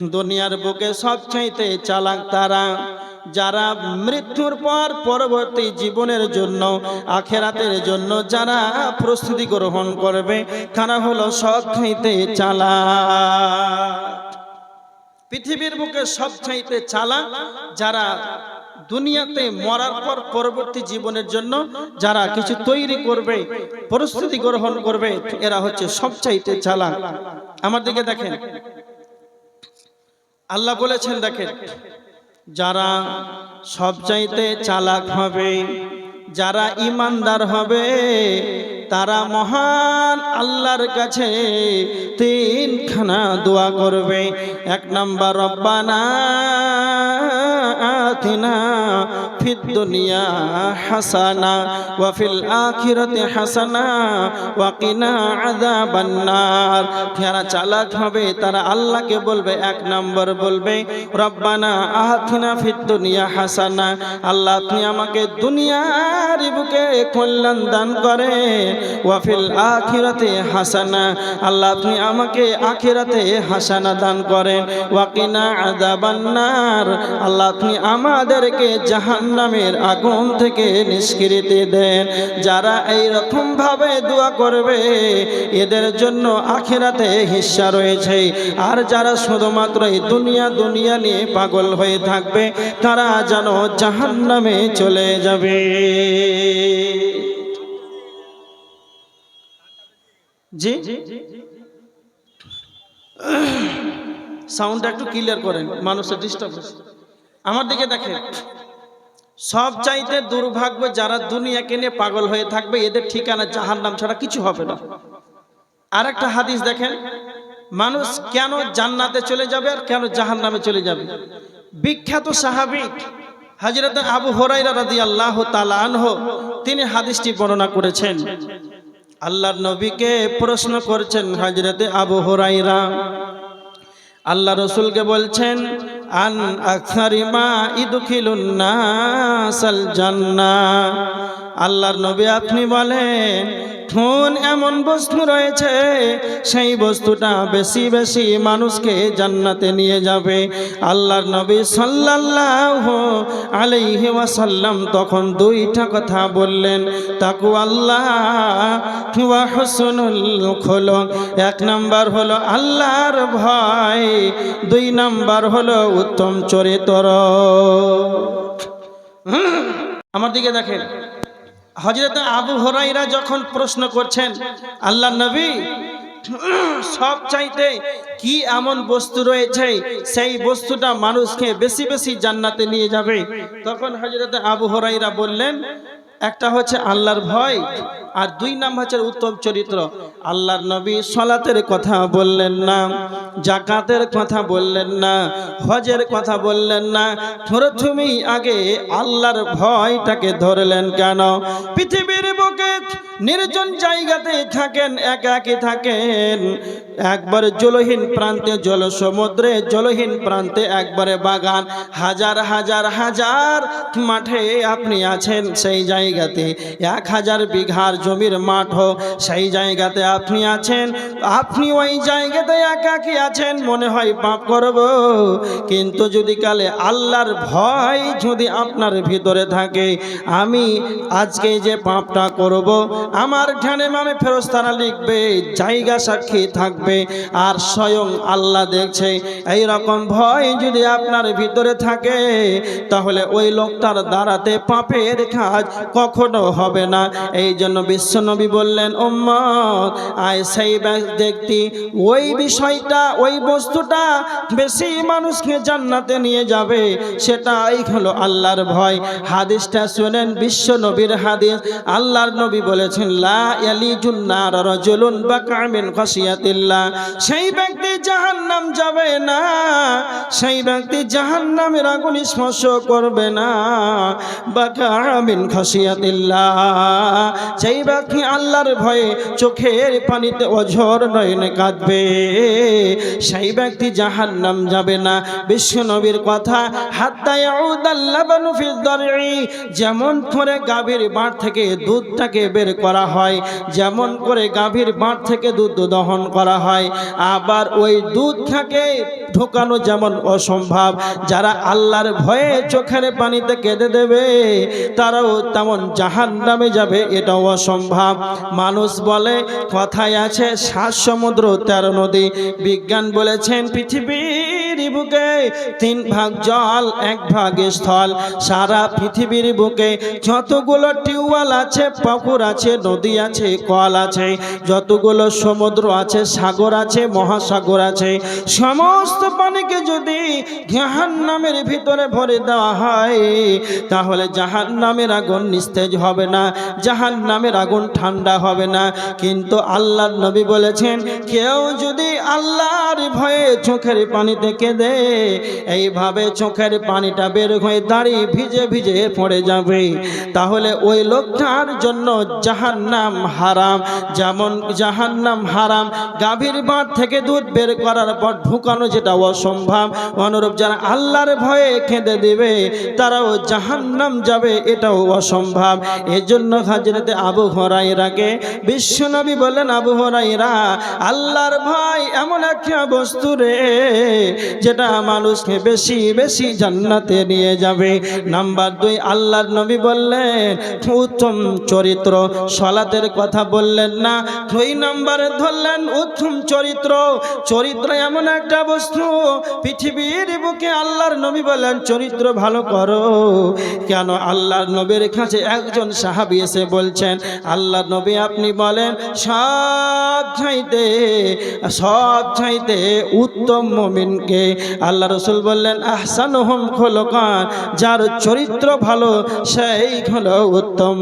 দুনিয়ার বুকে সবচাইতে চালাক তারা, যারা মৃত্যুর পর পরবর্তী জীবনের জন্য, আখেরাতের জন্য যারা প্রস্তুতি গ্রহণ করবে, তারা হলো সবচাইতে চালা পৃথিবীর বুকে সবচাইতে চালা যারা দুনিয়াতে মরার পর পরবর্তী জীবনের জন্য যারা কিছু তৈরি করবে, প্রস্তুতি গ্রহণ করবে, এরা হচ্ছে সবচাইতে চালাক। আমার দিকে দেখেন। আল্লাহ বলেছেন, দেখেন, যারা সবচাইতে চালাক হবে, যারা ইমানদার হবে, তারা মহান আল্লাহর কাছে তিনখানা দোয়া করবে। এক নম্বর, রব্বানা দুনিয়া হাসানা ওয়া ফিল আখিরাতি হাসানা ওয়া কিনা আযাবান নার যারা চালাক হবে, তারা আল্লাহকে বলবে, এক নম্বর বলবে, রব্বানা আতিনা ফিদ দুনিয়া হাসানা। আল্লাহ আপনি আমাকে দুনিয়ার বুকে কল্যাণ দান করে। ওয়াফিল আখিরাতে হাসানা। আল্লাহ আপনি আমাকে আখিরাতে হাসানা দান করেন ওয়াকিনা আদাবান্নার আল্লাহ আপনি আমাদেরকে জাহান্নামের আগুন থেকে নিষ্কৃতি দেন। যারা এই রকম ভাবে দোয়া করবে, এদের জন্য আখেরাতে হিস্সা রয়েছে। আর যারা শুধুমাত্র এই দুনিয়া দুনিয়া নিয়ে পাগল হয়ে থাকবে, তারা যেন জাহান্নামে চলে যাবে। জি? সাউন্ডটা একটু ক্লিয়ার করেন, মানুষের ডিস্টার্ব আমার দিকে দেখেন। সব চাইতে দুর্ভাগ্য যারা দুনিয়াকে নিয়ে পাগল হয়ে থাকবে, এদের ঠিকানা জাহার নাম ছাড়া কিছু হবে না। আর একটা হাদিস দেখেন, মানুষ কেন জান্নাতে চলে যাবে আর কেন জাহান নামে চলে যাবে? বিখ্যাত সাহাবিক হাজরত আবু হরাইরা রাদি আল্লাহ তালানহ তিনি হাদিসটি বর্ণনা করেছেন। আল্লাহর নবীকে প্রশ্ন করছেন হাজরতে আবু হরাইরা আল্লাহ রসুলকে বলছেন আন আকসারিমা ইদুখিলুন নাসাল আল্লাহর নবী আপনি বলেন কোন এমন বস্তু রয়েছে, সেই বস্তুটা বেশি বেশি মানুষকে জান্নাতে নিয়ে যাবে। আল্লাহর নবী সাল্লাল্লাহু আলাইহি ওয়াসাল্লাম তখন দুইটা কথা বললেন, তাকু আল্লাহ হুসনুল এক নাম্বার হলো আল্লাহর ভয়, দুই নাম্বার হলো উত্তম চরিত্র। আমার দিকে দেখেন। হজরত আবু হরাইরা যখন প্রশ্ন করছেন আল্লাহ নবী, সব চাইতে কি এমন বস্তু রয়েছে, সেই বস্তুটা মানুষকে বেশি বেশি জান্নাতে নিয়ে যাবে? তখন হজরত আবু হরাইরা বললেন একটা হচ্ছে আল্লাহর ভয়, আর দুই নাম হচ্ছে উত্তম চরিত্র। আল্লাহর নবী সলাতের কথা বললেন না জাকাতের কথা বললেন না, হজের কথা বললেন না। প্রথমেই আগে আল্লাহর ভয়টাকে ধরলেন কেন? পৃথিবীর নির্জন জায়গাতে থাকেন, একা একে থাকেন। একবার জলহীন প্রান্তে জল সমুদ্রে জলহীন প্রান্তে একবারে বাগান। হাজার হাজার হাজার মাঠে আপনি আছেন সেই জায়গাতে। এক হাজার বিঘার জমির মাঠ সেই জায়গাতে আপনি আছেন। আপনি ওই জায়গাতে একাকি আছেন, মনে হয় পাপ করব। কিন্তু যদি কালে আল্লাহর ভয় যদি আপনার ভিতরে থাকে, আমি আজকে যে পাপটা করব আমার ধ্যানে মামে ফেরস্তারা লিখবে, জায়গা সাক্ষী থাকবে, আর স্বয়ং আল্লাহ দেখছে। এই রকম ভয় যদি আপনার ভিতরে থাকে, তাহলে ওই লোকটার দ্বারাতে পাপের কাজ কখনো হবে না। এই জন্য বিশ্বনবী বললেন ওম্মত আয় সেই ব্যক্তি, ওই বিষয়টা, ওই বস্তুটা বেশি মানুষকে জান্নাতে নিয়ে যাবে, সেটাই হলো আল্লাহর ভয়। হাদিসটা শুনেন বিশ্ব নবীর হাদিস, আল্লাহর নবী বলেছেন, লা ইয়ালিজুন নার রাজুলুন বাকামিন খাশিয়াতিল্লাহ। সেই ব্যক্তি জাহান্নাম যাবে না, সেই ব্যক্তি জাহান্নামের আগুন স্পর্শ করবে না। বাকামিন খাশিয়াতিল্লাহ। সেই ব্যক্তি আল্লাহর ভয়ে চোখের পানিতে অঝর নয়নে কাঁদবে, সেই ব্যক্তি জাহান্নাম যাবে না। বিশ্ব নবীর কথা হাত্তায় যেমন করে গাভীর বাঁট থেকে দুধটাকে বের করা হয়, যেমন করে গাভীর বাঁট থেকে দুধ দহন করা হয়। আবার ওই দুধ থেকে, ঢোকানো যেমন অসম্ভব। যারা আল্লাহর ভয়ে চোখের পানিতে কেঁদে দেবে, তারাও তেমন জাহান নামে যাবে, এটাও অসম্ভব। মানুষ বলে, কথায় আছে, সাত সমুদ্র, তেরো নদী। বিজ্ঞান বলেছেন পৃথিবীর বুকে, তিন ভাগ জল, এক ভাগ স্থল। সারা পৃথিবীর বুকে যতগুলো টিউবওয়েল আছে, পুকুর আছে, নদী আছে, কল আছে, যতগুলো সমুদ্র আছে, সাগর আছে, মহাসাগর আছে, সমস্ত পানিকে যদি জাহান নামের ভিতরে ভরে দেওয়া হয়, তাহলে জাহান নামের আগুন নিস্তেজ হবে না জাহান নামের আগুন ঠান্ডা হবে না। কিন্তু আল্লাহর নবী বলেছেন, কেউ যদি আল্লাহর ভয়ে চোখের কেঁদে এইভাবে চোখের পানিটা বের হয়ে দাঁড়িয়ে ভিজে ভিজে পড়ে যাবে। তাহলে ওই লোকটার জন্য জাহান্নাম হারাম। যেমন জাহান্নাম হারাম, গাভীর বাঁধ থেকে দুধ বের করার পর ঢুকানো যেটা অসম্ভব। অনুরূপ যারা আল্লাহর ভয়ে খেঁদে দিবে, তারাও জাহান নাম যাবে, এটাও অসম্ভব। এজন্য হাজরতে আবু হরাইরাকে বিশ্বনবী বলেন আবু হরাইরা আল্লাহর ভয় এমন একটা বস্তু রে যেটা মানুষকে বেশি বেশি জান্নাতে নিয়ে যাবে। নাম্বার দুই, আল্লাহর নবী বললেন, উত্তম চরিত্র। সলাতের কথা বললেন না। দুই নাম্বারে ধরলেন, উত্তম চরিত্র। চরিত্র এমন একটা বস্তু, পৃথিবীর বুকে আল্লাহর নবী বললেন, চরিত্র ভালো করো। কেন? আল্লাহর নবীর কাছে একজন সাহাবি এসে বলছেন, আল্লাহর নবী আপনি বলেন, সব চাইতে সব চাইতে উত্তম মমিনকে আল্লাহ রসুল বললেন আহসান হোম খোলকান, যার চরিত্র ভালো, সেই হলো উত্তম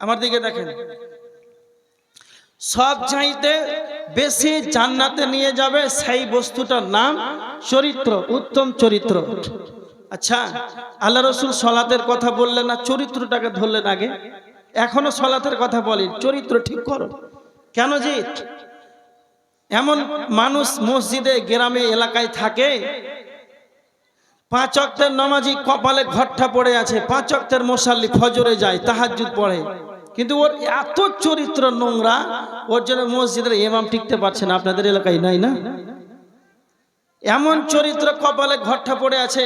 আমার দিকে দেখেন। সব চাইতে বেশি জান্নাতে নিয়ে যাবে সেই বস্তুটার নাম চরিত্র, উত্তম চরিত্র। আচ্ছা আল্লাহ রসুল সলাতের কথা বললেন না, চরিত্রটাকে ধরলেন আগে। এখনও সলাতের কথা বলেন, চরিত্র ঠিক করো। কেন যে এমন মানুষ মসজিদে, গ্রামে, এলাকায় থাকে। পাঁচ অক্টের নমাজি কপালে ঘরটা পড়ে আছে পাঁচ অক্টের মশাল্লি ফজরে যায় তাহাজুদ পড়ে। কিন্তু ওর এত চরিত্র নোংরা, ওর জন্য মসজিদের ইমাম টিকতে পারছে না, আপনাদের এলাকায় নাই না? এমন চরিত্র কপালে ঘরটা পড়ে আছে,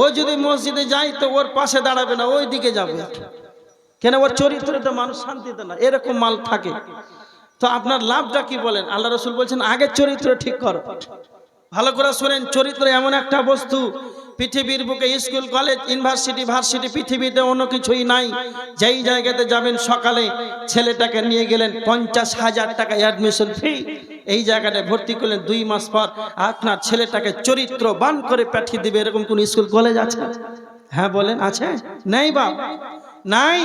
ও যদি মসজিদে যায় তো ওর পাশে দাঁড়াবে না ওই দিকে যাবে। কেন, ওর চরিত্রে তো মানুষ শান্তিতে না, এরকম মাল থাকে। তো আপনার লাভটা কি বলেন? আল্লাহ রসুল বলছেন, আগের চরিত্র ঠিক করো। ভালো করে শোনেন, চরিত্র এমন একটা বস্তু, পৃথিবীর বুকে স্কুল, কলেজ, ইউনিভার্সিটি, ভার্সিটি, পৃথিবীতে অন্য কিছুই নাই। যেই জায়গাতে যাবেন সকালে, ছেলেটাকে নিয়ে গেলেন পঞ্চাশ হাজার টাকা অ্যাডমিশন ফি এই জায়গাটায় ভর্তি করলেন দুই মাস পর আপনার ছেলেটাকে চরিত্র বান করে পাঠিয়ে দিবে, এরকম কোন স্কুল, কলেজ আছে? হ্যাঁ বলেন, আছে? নেই বাপ। নাই?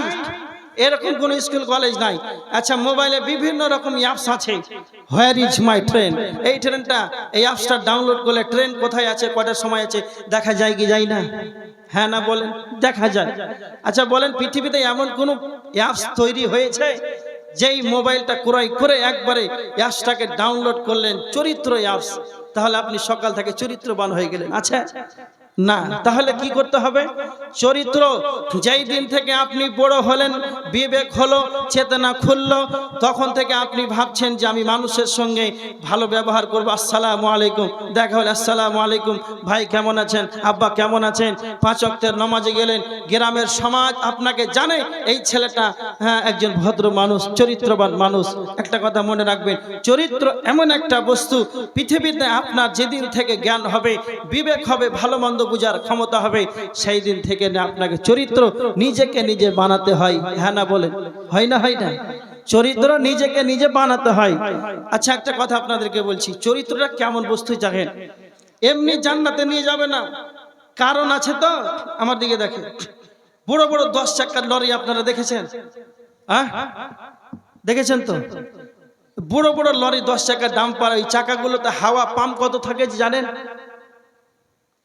এরকম কোন স্কুল, কলেজ নাই। আচ্ছা মোবাইলে বিভিন্ন রকম অ্যাপস আছে। হোয়ার ইজ মাই ট্রেন এই ট্রেনটা এই অ্যাপসটা ডাউনলোড করলে ট্রেন কোথায় আছে, কটার সময় আছে, দেখা যায় কি যায় না? হ্যাঁ না বলেন, দেখা যায়। আচ্ছা বলেন, পৃথিবীতে এমন কোন অ্যাপস তৈরি হয়েছে, যেই মোবাইলটা ক্রয় করে একবারে অ্যাপসটাকে ডাউনলোড করলেন চরিত্র অ্যাপস তাহলে আপনি সকাল থেকে চরিত্রবান হয়ে গেলেন। আচ্ছা না, তাহলে কি করতে হবে? চরিত্র, যেই দিন থেকে আপনি বড় হলেন, বিবেক হলো, চেতনা খুললো, তখন থেকে আপনি ভাবছেন যে আমি মানুষের সঙ্গে ভালো ব্যবহার করব। আসসালামু আলাইকুম। দেখা হলে, আসসালামু আলাইকুম। ভাই, কেমন আছেন? আব্বা, কেমন আছেন? পাঁচ অক্টের নমাজে গেলেন, গ্রামের সমাজ আপনাকে জানে, এই ছেলেটা হ্যাঁ একজন ভদ্র মানুষ, চরিত্রবান মানুষ। একটা কথা মনে রাখবেন, চরিত্র এমন একটা বস্তু, পৃথিবীতে আপনার যেদিন থেকে জ্ঞান হবে, বিবেক হবে, ভালো মন্দ বুঝার ক্ষমতা হবে, সেই দিন থেকে আপনাকে চরিত্র নিজেকে নিজে বানাতে হয়। হ্যাঁ না বলেন? হয় না হয় না? চরিত্র নিজেকে নিজে বানাতে হয়। আচ্ছা একটা কথা আপনাদেরকে বলছি। চরিত্রটা কেমন বস্তু জানেন? এমনি জান্নাতে নিয়ে যাবে না। কারণ আছে তো, আমার দিকে দেখে বড় বড় দশ চাকার লরি আপনারা দেখেছেন? দেখেছেন তো? বড় বড় লরি দশ চাকার দাম পার, ওই চাকাগুলোতে হাওয়া পাম্প কত থাকে জানেন?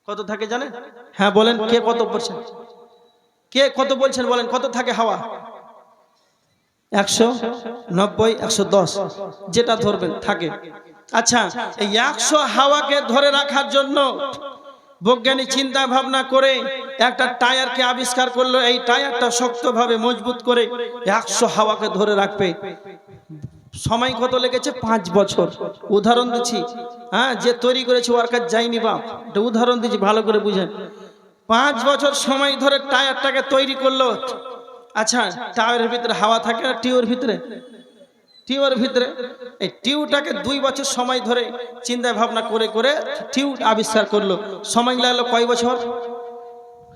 কত থাকে জানেন? হ্যাঁ বলেন, কে কত বলছেন? কে কত বলছেন, বলেন, কত থাকে হাওয়া? একশো নব্বই, একশো দশ, যেটা ধরবেন, থাকে। আচ্ছা এই একশো হাওয়াকে ধরে রাখার জন্য বৈজ্ঞানিক চিন্তা ভাবনা করে একটা টায়ারকে আবিষ্কার করল, এই টায়ারটা শক্তভাবে মজবুত করে একশো হাওয়াকে ধরে রাখবে। সময় কত লেগেছে? পাঁচ বছর। উদাহরণ দিচ্ছি। হ্যাঁ যে তৈরি করেছে ওয়ার্কার যায়নি বাপ। এটা উদাহরণ দিচ্ছি, ভালো করে বুঝেন। পাঁচ বছর সময় ধরে টায়ারটাকে তৈরি করল। আচ্ছা টায়ারের ভিতরে হাওয়া থাকে না টিউর ভিতরে? টিউর ভিতরে। এই টিউটাকে দুই বছর সময় ধরে চিন্তা ভাবনা করে করে টিউ আবিষ্কার করল। সময় লাগল কয় বছর?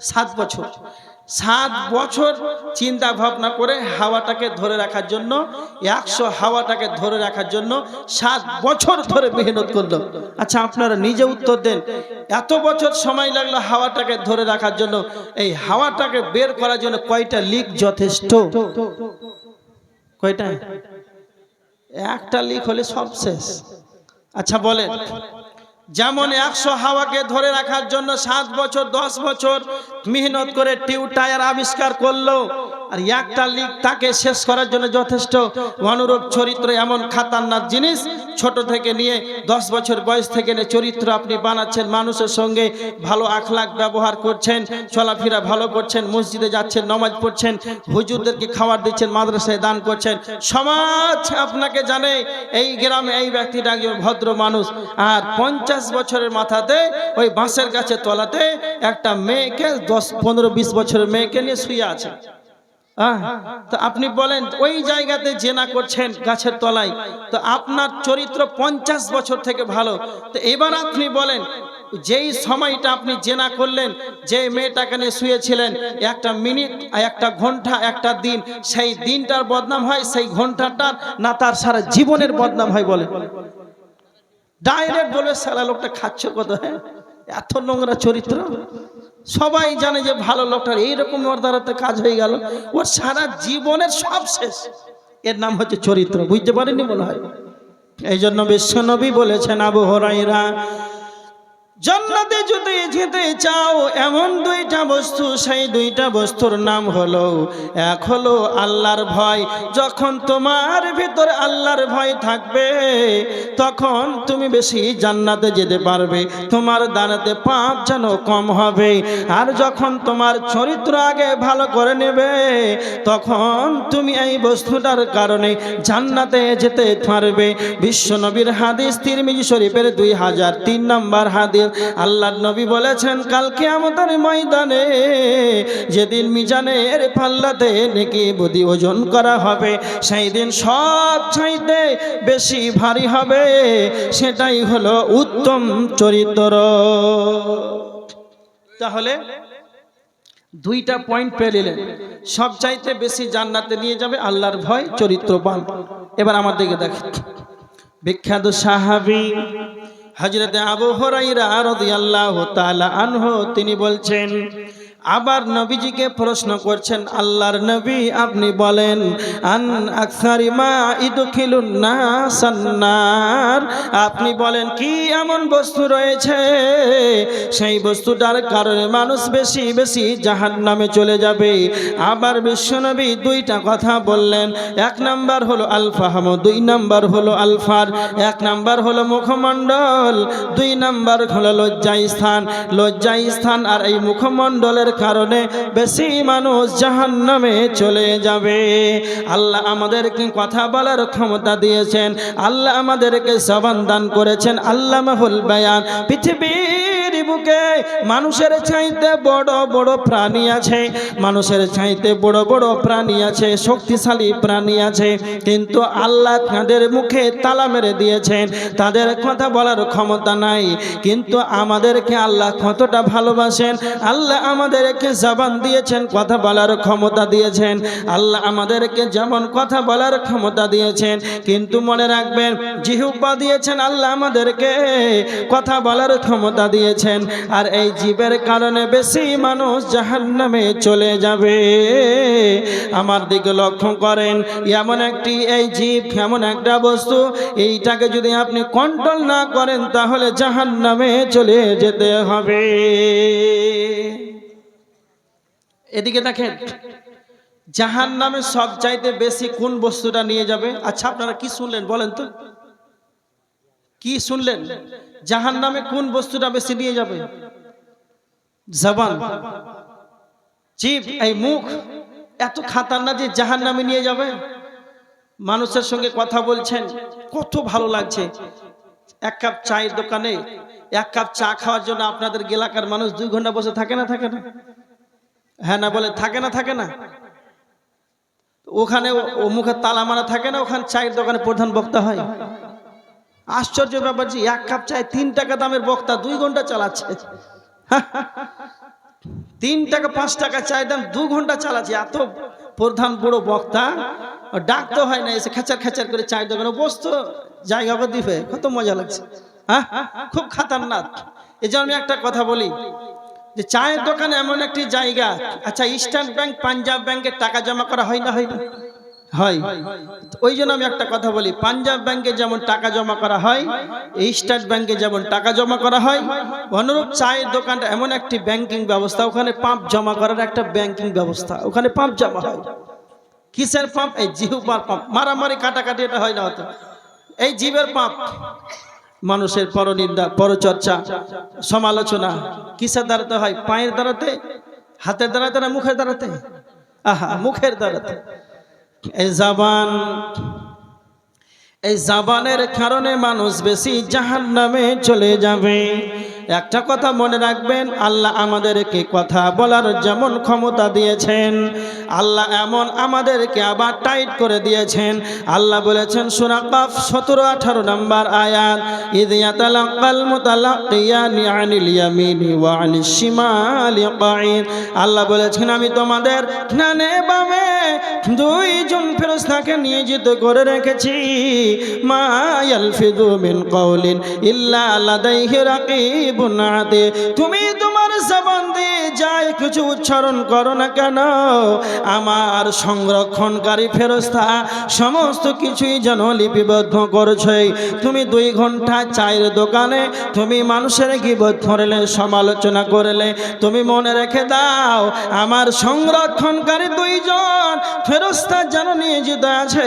সাত বছর। সাত বছর চিন্তা ভাবনা করে হাওয়াটাকে ধরে রাখার জন্য, একশো হাওয়াটাকে ধরে রাখার জন্য সাত বছর ধরে মেহনত করল। আচ্ছা আপনারা নিজে উত্তর দেন, এত বছর সময় লাগল হাওয়াটাকে ধরে রাখার জন্য, এই হাওয়াটাকে বের করার জন্য কয়টা লিক যথেষ্ট? কয়টা? একটা লিক হলে সব শেষ। আচ্ছা বলেন। যেমন একশো হাওয়াকে ধরে রাখার জন্য সাত বছর দশ বছর মেহনত করে টিউ টায়ার আবিষ্কার করল। আর একটা লিক তাকে শেষ করার জন্য যথেষ্ট। অনুরূপ চরিত্র এমন খাতারনাক জিনিস ছোট থেকে নিয়ে দশ বছর বয়স থেকে নিয়ে চরিত্র আপনি বানাচ্ছেন মানুষের সঙ্গে ভালো আখলাক ব্যবহার করছেন চলাফেরা ভালো করছেন মসজিদে যাচ্ছেন নমাজ পড়ছেন হুজুরদেরকে খাবার দিচ্ছেন মাদ্রাসায় দান করছেন। সমাজ আপনাকে জানে এই গ্রামে এই ব্যক্তিটা একজন ভদ্র মানুষ। আর পঞ্চাশ বছরের মাথাতে, ওই বাঁশের গাছের তলাতে একটা মেয়েকে দশ, পনেরো, বিশ বছরের মেয়েকে নিয়ে শুয়ে আছে। আপনি বলেন, ওই জায়গাতে জেনা করছেন গাছের তলায়, তো আপনার চরিত্র পঞ্চাশ বছর থেকে ভালো। তো এবার আপনি বলেন, যেই সময়টা আপনি জেনা করলেন যে মেয়েটাকে নিয়ে শুয়েছিলেন, একটা মিনিট, একটা ঘণ্টা, একটা দিন, সেই দিনটার বদনাম হয়, সেই ঘন্টাটার না, তার সারা জীবনের বদনাম হয় বলে ডাইরেক্ট বলবে সালা লোকটা খাচ্ছে কত হ্যাঁ এত নোংরা চরিত্র। সবাই জানে যে ভালো লোকটার এইরকম ওর কাজ হয়ে গেল। ওর সারা জীবনের সব শেষ। এর নাম হচ্ছে চরিত্র। বুঝতে পারেনি মনে হয়? এই জন্য বিশ্বনবী বলেছেন, আবু হরাইরা জান্নাতে যদি যেতে চাও, এমন দুইটা বস্তু, সেই দুইটা বস্তুর নাম হলো, এক হলো আল্লাহর ভয়। যখন তোমার ভিতর আল্লাহর ভয় থাকবে, তখন তুমি বেশি জান্নাতে যেতে পারবে। তোমার দানাতে পাপ যেন কম হবে। আর যখন তোমার চরিত্র আগে ভালো করে নেবে, তখন তুমি এই বস্তুটার কারণে জান্নাতে যেতে পারবে। বিশ্বনবীর হাদিস তিরমিজি শরীফের দুই হাজার তিন নম্বর হাদিস। আল্লাহ নবী বলেছেন কালকে আমাদের ময়দানে যেদিন মিজানের পাল্লাতে নাকি বুদ্ধি ওজন করা হবে, সেই দিন সব চাইতে বেশি ভারী হবে। সেটাই হলো উত্তম চরিত্র। তাহলে দুইটা পয়েন্ট পেলিলেন সব চাইতে বেশি জান্নাতে নিয়ে যাবে আল্লাহর ভয় চরিত্রবান। এবার আমার দিকে দেখেন। বিখ্যাত সাহাবি হজরত আবু হরাইরা রাদিয়াল্লাহু আনহু তিনি বলছেন আবার নবীজিকে প্রশ্ন করছেন, আল্লাহর নবী আপনি বলেন, আন আকসারি মা ইদখিলুন নাসান্নার আপনি বলেন, কি এমন বস্তু রয়েছে? সেই বস্তুটার কারণে মানুষ বেশি বেশি জাহান নামে চলে যাবে। আবার বিশ্বনবী দুইটা কথা বললেন, এক নাম্বার হলো আলফাহাম, দুই নাম্বার হলো আলফার, এক নাম্বার হলো মুখমণ্ডল, দুই নাম্বার হলো লজ্জাই স্থান। লজ্জাই স্থান আর এই মুখমণ্ডলের কারণে বেশি মানুষ জাহান নামে চলে যাবে। আল্লাহ আমাদেরকে কথা বলার ক্ষমতা দিয়েছেন। আল্লাহ আমাদেরকে সবান দান করেছেন। আল্লাহ মাহুল বায়ান, পৃথিবীর বুকে মানুষের চাইতে বড় বড় প্রাণী আছে। মানুষের চাইতে বড় বড় প্রাণী আছে, শক্তিশালী প্রাণী আছে। কিন্তু আল্লাহ তাদের মুখে তালা মেরে দিয়েছেন। তাদের কথা বলার ক্ষমতা নাই। কিন্তু আমাদেরকে আল্লাহ কতটা ভালোবাসেন। আল্লাহ আমাদেরকে জবান দিয়েছেন, কথা বলার ক্ষমতা দিয়েছেন। আল্লাহ আমাদেরকে যেমন কথা বলার ক্ষমতা দিয়েছেন। কিন্তু মনে রাখবেন জিহুব্বা দিয়েছেন, আল্লাহ আমাদেরকে কথা বলার ক্ষমতা দিয়েছেন। আর এই জীবের কারণে বেশি মানুষ জাহান্নামে চলে যাবে। আমার দিকে লক্ষ্য করেন, এমন একটি এই জীব, এমন একটা বস্তু, এইটাকে যদি আপনি কন্ট্রোল না করেন, তাহলে জাহান্নামে চলে যেতে হবে। এদিকে দেখেন জাহান নামে সব চাইতে বেশি কোন বস্তুটা নিয়ে যাবে? আচ্ছা আপনারা কি শুনলেন? বলেন তো। কি শুনলেন? জাহান নামে কোন বস্তুটা বেশি নিয়ে যাবে? জবান। জিভ এই মুখ। এত খাতারনাক যে জাহান নামে নিয়ে যাবে? মানুষের সঙ্গে কথা বলছেন, কত ভালো লাগছে। এক কাপ চায়ের দোকানে, এক কাপ চা খাওয়ার জন্য আপনাদের এলাকার মানুষ দুই ঘণ্টা বসে থাকে না থাকে না? হ্যাঁ না বলে থাকে না থাকে না? ওখানে ও মুখে তালা মারা থাকে না, ওখানে চায়ের দোকানে প্রধান বক্তা হয়। আশ্চর্য ব্যাপার যে এক কাপ চায় তিন টাকা দামের বক্তা দুই ঘণ্টা চালাচ্ছে। তিন টাকা, পাঁচ টাকা চায় দাম দু ঘণ্টা চালাচ্ছে। এত প্রধান বড় বক্তা ডাকতে হয় না, এসে খেচার খেচার করে চায়ের দোকানে বসতো, জায়গা করে দিবে কত মজা লাগছে। হ্যাঁ? খুব খাতারনাক। এই জন্য আমি একটা কথা বলি, যে চায়ের দোকান এমন একটি জায়গা আচ্ছা ইস্টার্ন ব্যাংক, পাঞ্জাব ব্যাংকে টাকা জমা করা হয় না হয় না? হয়। ওই জন্য আমি একটা কথা বলি, পাঞ্জাব ব্যাংকে যেমন টাকা জমা করা হয় স্টেট ব্যাংকে যেমন টাকা জমা করা হয়, অনুরূপ চায়ের দোকানটা এমন একটি ব্যাংকিং ব্যবস্থা, ওখানে পাম্প জমা করার একটা ব্যাংকিং ব্যবস্থা, ওখানে পাম্প জমা হয়। কিসের পাম্প? এই জিহুবার পাম্প। মারামারি, কাটাকাটি এটা হয় না হতো এই জীবের পাম্প। মানুষের পরনিন্দা, পরচর্চা, সমালোচনা, কিসের দ্বারাতে হয়? পায়ের দ্বারাতে? হাতের দ্বারাতে না মুখের দ্বারাতে? আহা, মুখের দ্বারাতে। এই জাবান এই জাবানের কারণে মানুষ বেশি জাহান নামে চলে যাবে। একটা কথা মনে রাখবেন, আল্লাহ আমাদেরকে কথা বলার যেমন ক্ষমতা দিয়েছেন, আল্লাহ এমন আমাদেরকে আবার টাইট করে দিয়েছেন। আল্লাহ বলেছেন সুরাকাফ সতেরো আঠারো নম্বর আয়াত আল্লাহ বলেছেন, আমি তোমাদের ডানে বামে দুইজন ফেরেশতাকে নিয়োজিত করে রেখেছি। মা ইল্লা রাকিবুন আতি তুমি তোমার জবান দিয়ে যাই, কিছু উচ্চারণ করো না কেন? আমার সংরক্ষণকারী ফেরস্তা সমস্ত কিছুই যেন লিপিবদ্ধ করছে। তুমি দুই ঘণ্টা চায়ের দোকানে, তুমি মানুষের গিবত করলে সমালোচনা করলে। তুমি মনে রেখে দাও, আমার সংরক্ষণকারী দুইজন ফেরস্তা যেন নিয়োজিত আছে।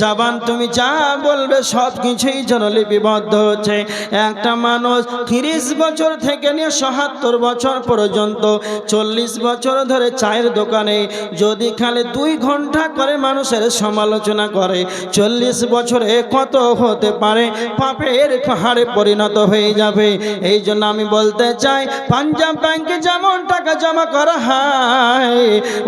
জাবান তুমি যা বলবে সব কিছুই যেন লিপিবদ্ধ হচ্ছে। একটা মানুষ তিরিশ বছর থেকে নিয়ে সহাত্তর বছর পর্যন্ত, চল্লিশ বছর ধরে চায়ের দোকানে যদি খালি দুই ঘণ্টা করে মানুষের সমালোচনা করে, চল্লিশ বছরে কত হতে পারে? পাপের পাহাড়ে পরিণত হয়ে যাবে। এই জন্য আমি বলতে চাই, পাঞ্জাব ব্যাংকে যেমন টাকা জমা করা হয়,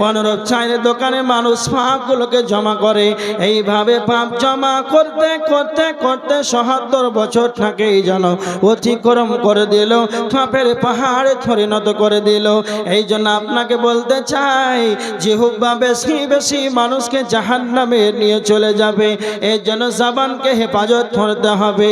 অনুরূপ চায়ের দোকানে মানুষ পাপগুলোকে জমা করে। এইভাবে পাপ জমা করতে করতে করতে সহাত্তর বছর থাকে যেন অতিক্রম করে দিল পাপের পাহাড়ে পরিণত করে দিল। এই জন্য আপনাকে বলতে চাই যে হুব্বা বেশি বেশি মানুষকে জাহান নামে নিয়ে চলে যাবে এই জন্য জাবানকে হেফাজত করতে হবে।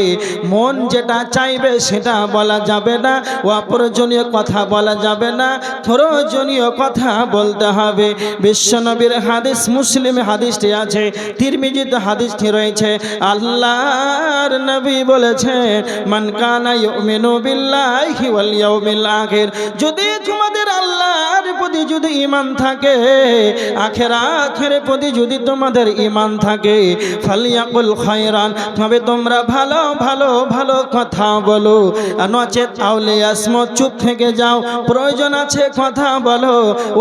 মন যেটা চাইবে সেটা বলা যাবে না, অপ্রয়োজনীয় কথা বলা যাবে না, প্রয়োজনীয় কথা বলতে হবে। বিশ্বনবীর হাদিস, মুসলিম হাদিসটি আছে, তিরমিজিত হাদিসটি রয়েছে, আল্লাহর নবী বলেছেন, মান কানা ইউমিনু বিল্লাহি ওয়াল ইয়াউমিল আখির। যদি তোমাদের আল্লাহর প্রতি যদি ঈমান থাকে, আখেরা আখেরের প্রতি যদি তোমাদের ঈমান থাকে, ফালিয়াকুল খায়রান, তবে তোমরা ভালো ভালো ভালো কথা বলো। নচেত আসমত চুপ থেকে যাও। প্রয়োজন আছে কথা বলো,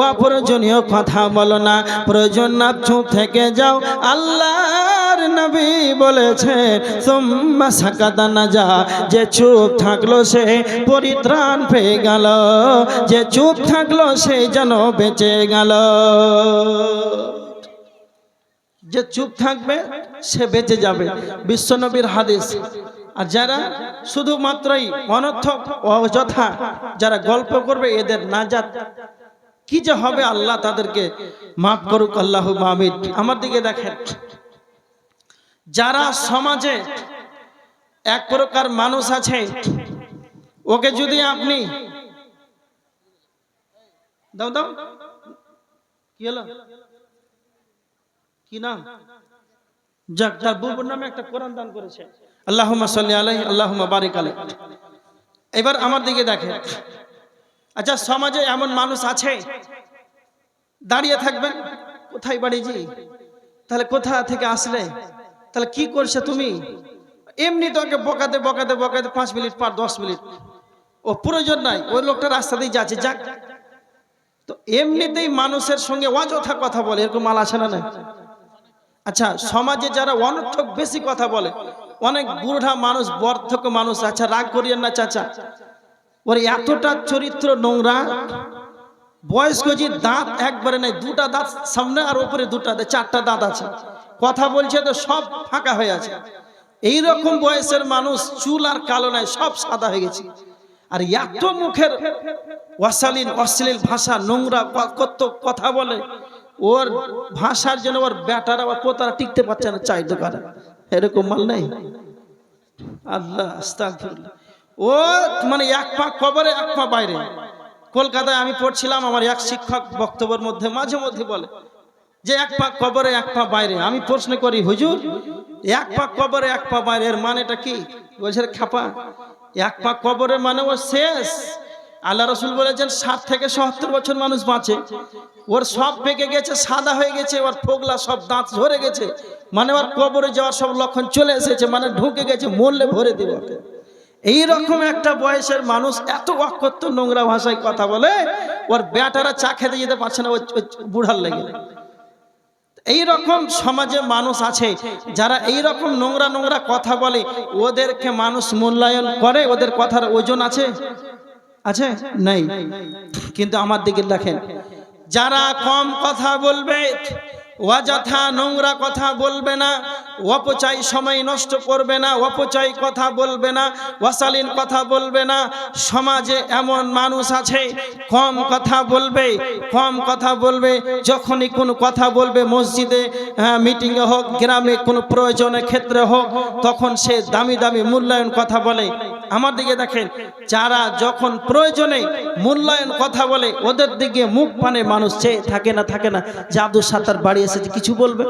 অপ্রয়োজনীয় কথা বলো না। প্রয়োজন না, চুপ থেকে যাও। আল্লাহর নবী বলেছে সোম্মা সাকাতা না যা যে চুপ থাকল সে পরিত্রাণ পেয়ে গেল, যে চুপ থাকল সে যেন বেঁচে গেল। যে চুপ থাকবে, সে বেঁচে যাবে। বিশ্বনবীর হাদিস। আর যারা শুধুমাত্রই অনর্থক অযথা, যারা গল্প করবে এদের নাজাত, কি যে হবে আল্লাহ তাদেরকে মাফ করুক আল্লাহ মামিদ আমার দিকে দেখেন। যারা সমাজে এক প্রকার মানুষ আছে, ওকে যদি আপনি দাও দাও। কি হলো? কি নাম? যাক, তার বুবুর নামে একটা কোরআন দান করেছে। আল্লাহুম্মা সাল্লি আলাইহি, আল্লাহুম্মা বারিক আলাইহি। এবার আমার দিকে দেখেন। আচ্ছা সমাজে এমন মানুষ আছে, দাঁড়িয়ে থাকবেন, কোথায় বাড়ি জি? তাহলে কোথা থেকে আসলে? তাহলে কি করছে তুমি? এমনি তোকে বকাতে বকাতে বকাতে পাঁচ মিনিট পার, দশ মিনিট। ও, প্রয়োজন নাই, ওই লোকটা রাস্তা দিয়ে যাচ্ছে, যাক। তো এমনিতেই মানুষের সঙ্গে অযথা কথা বলে, এরকম মাল আসে না আচ্ছা সমাজে যারা অনর্থক বেশি কথা বলে, অনেক বুড়া মানুষ, বর্ধক মানুষ আচ্ছা রাগ করিয়েন না, চাচা। ওর, এতটা চরিত্র নোংরা, বয়স্ক যে দাঁত একবারে নেই, দুটা দাঁত সামনে আর ওপরে দুটা চারটা দাঁত আছে। কথা বলছে তো সব ফাঁকা হয়ে আছে। এই রকম বয়সের মানুষ চুল আর কালো নাই সব সাদা হয়ে গেছে। আর এত মুখের অশালীন অশ্লীল ভাষা, নোংরা কত কথা বলে। ওর ভাষার জন্য ওর বেটারা ওর পোতারা টিকতে পারছে না চাই দোকানে। এরকম মাল নেই। আল্লাহ ও মানে এক পা কবরে, এক পা বাইরে। কলকাতায় আমি পড়ছিলাম, আমার এক শিক্ষক বক্তব্যের মধ্যে মাঝে মধ্যে বলে যে এক পা কবরে, এক পা বাইরে। আমি প্রশ্ন করি, হুজুর, এক পা কবরে, এক পা বাইরে, এর মানেটা কি? বলছে খাপা, এক পা কবরে মানে ও শেষ। আল্লাহ রসুল বলেছেন ষাট থেকে সত্তর বছর মানুষ বাঁচে। ওর সব পেকে গেছে, সাদা হয়ে গেছে, ওর ফোগলা সব দাঁত ঝরে গেছে। মানে ওর কবরে যাওয়ার সব লক্ষণ চলে এসেছে মানে ঢুকে গেছে, মরলে ভরে দেবে ওকে। এই রকম একটা বয়সের মানুষ এত অকথ্য নোংরা ভাষায় কথা বলে, ওর বেটারা চা খেতে যেতে পারছে না ওই বুড়ার লেগে। এই রকম সমাজে মানুষ আছে, যারা এই রকম নোংরা নোংরা কথা বলে, ওদেরকে মানুষ মূল্যায়ন করে, ওদের কথার ওজন আছে? আছে? নাই। কিন্তু আমার দিকে দেখেন, যারা কম কথা বলবে অযথা নোংরা কথা বলবে না, অপচয় সময় নষ্ট করবে না, অপচয় কথা বলবে না, অশালীন কথা বলবে না। সমাজে এমন মানুষ আছে, কম কথা বলবে, কম কথা বলবে, যখনই কোনো কথা বলবে মসজিদে মিটিংয়ে হোক, গ্রামে কোনো প্রয়োজনের ক্ষেত্রে হোক, তখন সে দামি দামি মূল্যায়ন কথা বলে। আমার দিকে দেখেন, যারা যখন প্রয়োজনে মূল্যায়ন কথা বলে, ওদের দিকে মুখ পানে মানুষ চেয়ে থাকে না থাকে না। যে আব্দুল বাড়ি এসেছে কিছু বলবে?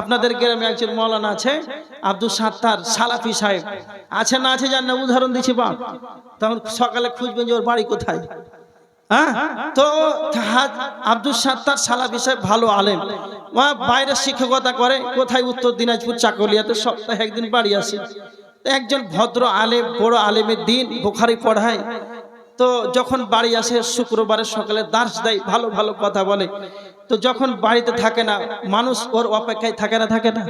আপনাদের গ্রামে একজন মৌলানা আছে, আব্দুল সাত্তার সালাফি সাহেব। আছে না আছে জান না, উদাহরণ দিচ্ছি বাপ। তখন সকালে খুঁজবেন যে ওর বাড়ি কোথায়? হ্যাঁ? তো আব্দুল সাত্তার সালাফি সাহেব ভালো আলেম। বাইরে শিক্ষকতা করে, কোথায় উত্তর দিনাজপুর, চাকলিয়াতে সপ্তাহে একদিন বাড়ি আসে। একজন ভদ্র আলেম, বড় আলেমের দিন বোখারি পড়ায়। তো যখন বাড়ি আসে, শুক্রবারের সকালে দাস দেয়, ভালো ভালো কথা বলে। তো যখন বাড়িতে থাকে না, মানুষ ওর অপেক্ষায় থাকে না থাকে না।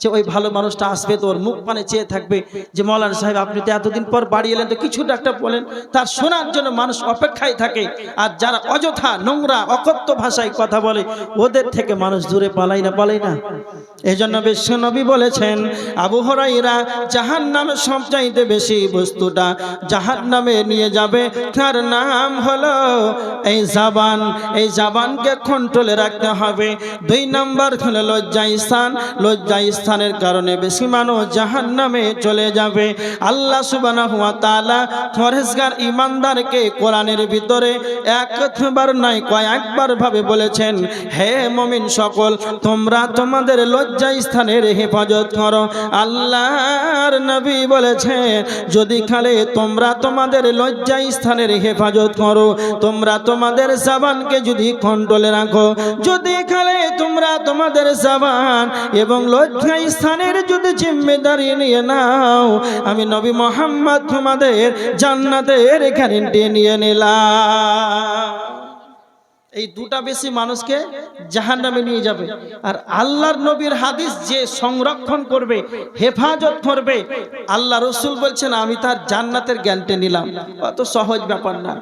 যে ওই ভালো মানুষটা আসবে তো ওর মুখ পানে চেয়ে থাকবে যে, মৌলানা সাহেব, আপনি তো এতদিন পর বাড়ি এলেন তো কিছুটা একটা বলেন। তার শোনার জন্য মানুষ অপেক্ষায় থাকে আর যারা অযথা নোংরা, অকথ্য ভাষায় কথা বলে, ওদের থেকে মানুষ দূরে পালাই না পালাই না। এই জন্য বিশ্বনবী বলেছেন, আবু হরাইরা জাহান নামে সবচাইতে বেশি বস্তুটা জাহান নামে নিয়ে যাবে। তার নাম হলো এই জাবান। এই জাবানকে কন্ট্রোলে রাখতে হবে। দুই নাম্বার হলো লজ্জা স্থান। স্থানের কারণে বেশি মানুষ জাহান নামে চলে যাবে। আল্লাহ সুবহানাহু ওয়া তাআলা ফরেজগার ইমানদারকে কোরআনের ভিতরে একবার নয়, কয়েকবার ভাবে বলেছেন, হে মমিন সকল, তোমরা তোমাদের লজ্জা স্থানের হেফাজত করো। আল্লাহর নবী বলেছেন, যদি খালে তোমরা তোমাদের লজ্জা স্থানের হেফাজত করো, তোমরা তোমাদের সাবানকে যদি কন্ট্রোলে রাখো, যদি খালে তোমরা তোমাদের সাবান এবং লজ্জা স্থানের যদি জিম্মেদারি নিয়ে নাও, আমি নবী মোহাম্মদ তোমাদের জান্নাতের গ্যারেন্টি নিয়ে নিলাম। এই দুটা বেশি মানুষকে জাহান নামে নিয়ে যাবে। আর আল্লাহর নবীর হাদিস যে সংরক্ষণ করবে, হেফাজত করবে, আল্লাহ রসুল বলছেন, আমি তার জান্নাতের জ্ঞানটে নিলাম। অত সহজ ব্যাপার না।